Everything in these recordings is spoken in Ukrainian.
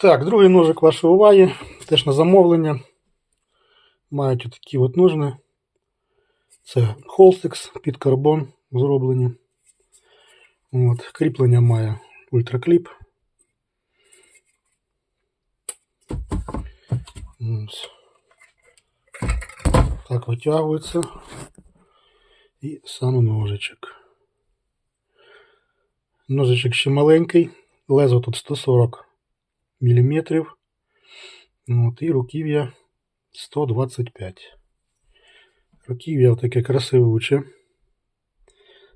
Так, другий ножик вашої уваги, теж на замовлення. Мають отакі от ножни. Це холстикс під карбон зроблені. От, кріплення має ультракліп. Так витягується. І сам ножичок. Ножичок ще маленький. Лезо тут 140 мм. От, і руків'я 125. Руків'я таке красивуче.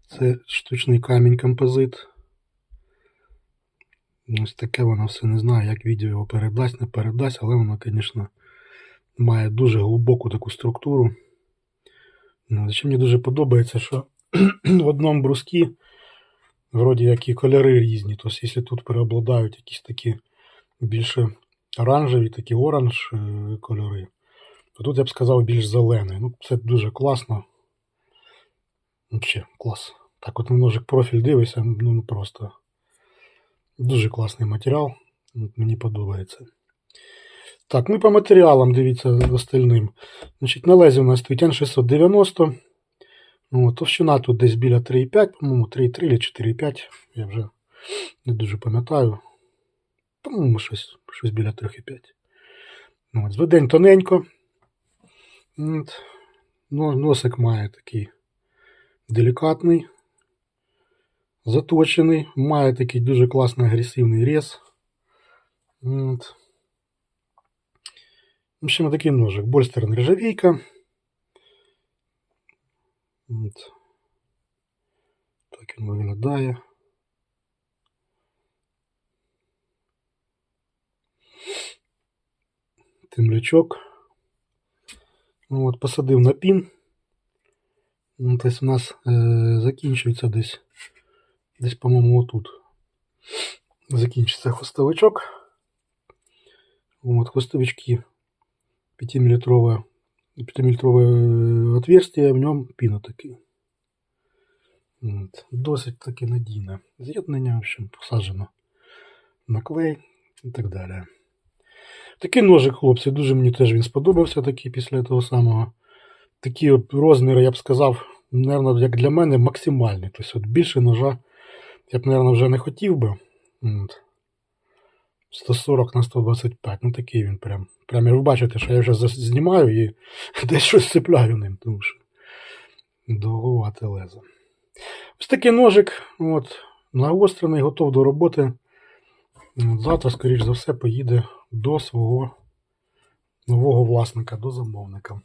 Це штучний камінь композит. Ось таке воно все не знаю, як відео його передасть, не передасть, але воно, звісно, має дуже глибоку таку структуру. Ну, Що мені дуже подобається, що в одному брускі вроді як і кольори різні. Тобто, якщо тут переобладають якісь такі більше оранжеві, такі оранж е, кольори, то тут я б сказав більш зелений. Ну, це дуже класно. Взагалі, клас. Так от на ножик профіль дивишся, ну просто дуже класний матеріал. Мені подобається. Так, ну і по матеріалам, дивіться остальним. Значить, на лезі у нас стоїть N690. Ну, товщина тут десь біля 3,5, по-моєму, 3,3 чи 4,5. Я вже не дуже пам'ятаю. По-моєму, щось, щось біля 3,5. Ну, от, зведень тоненько. От. Ну, носик має такий делікатний, заточений, має такий дуже класний агресивний рез. От. В общем, такий ножик. Больстер нержавійка. От. Так він виглядає. Темлячок. Ну, от, посадив на пін. Ну, Тобто у нас е, закінчується десь, десь, по-моєму, отут. Закінчиться хвостовичок. От, хвостовички 5-миллитровое 5-миллитровое отверстие, в ньому піна такий. От. Досить таки надійне. З'єднання, в общем, посаджено на клей і так далі. Такий ножик, хлопці, дуже мені теж він сподобався такий після того самого. Такі розміри, я б сказав, мабуть, як для мене, максимальні. Тобто от більше ножа я б, мабуть, вже не хотів би. От. 140 на 125. Ну такий він прям. Прям ви бачите, що я вже знімаю і десь щось цепляю ним, тому що довгувате лезо. Ось такий ножик, от, нагострений, готов до роботи. От, завтра, скоріш за все, поїде до свого нового власника, до замовника.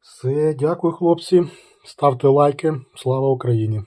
Все, дякую, хлопці. Ставте лайки. Слава Україні!